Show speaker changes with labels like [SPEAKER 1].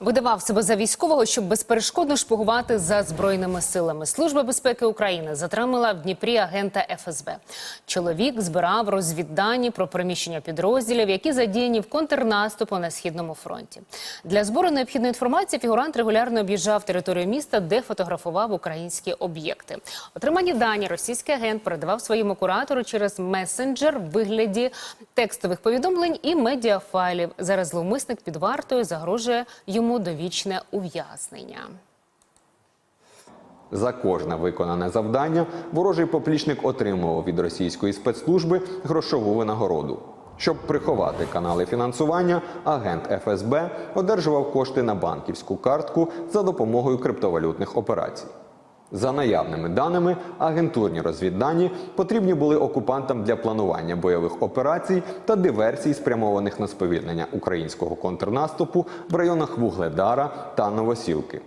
[SPEAKER 1] Видавав себе за військового, щоб безперешкодно шпигувати за збройними силами. Служба безпеки України затримала в Дніпрі агента ФСБ. Чоловік збирав розвіддані про переміщення підрозділів, які задіяні в контрнаступу на східному фронті. Для збору необхідної інформації фігурант регулярно об'їжджав територію міста, де фотографував українські об'єкти. Отримані дані російський агент передавав своєму куратору через месенджер в вигляді текстових повідомлень і медіафайлів. Зараз зловмисник під вартою загрожує йому довічне ув'язнення.
[SPEAKER 2] За кожне виконане завдання ворожий поплічник отримував від російської спецслужби грошову винагороду. Щоб приховати канали фінансування, агент ФСБ одержував кошти на банківську картку за допомогою криптовалютних операцій. За наявними даними, агентурні розвіддані потрібні були окупантам для планування бойових операцій та диверсій, спрямованих на сповільнення українського контрнаступу в районах Вугледара та Новосілки.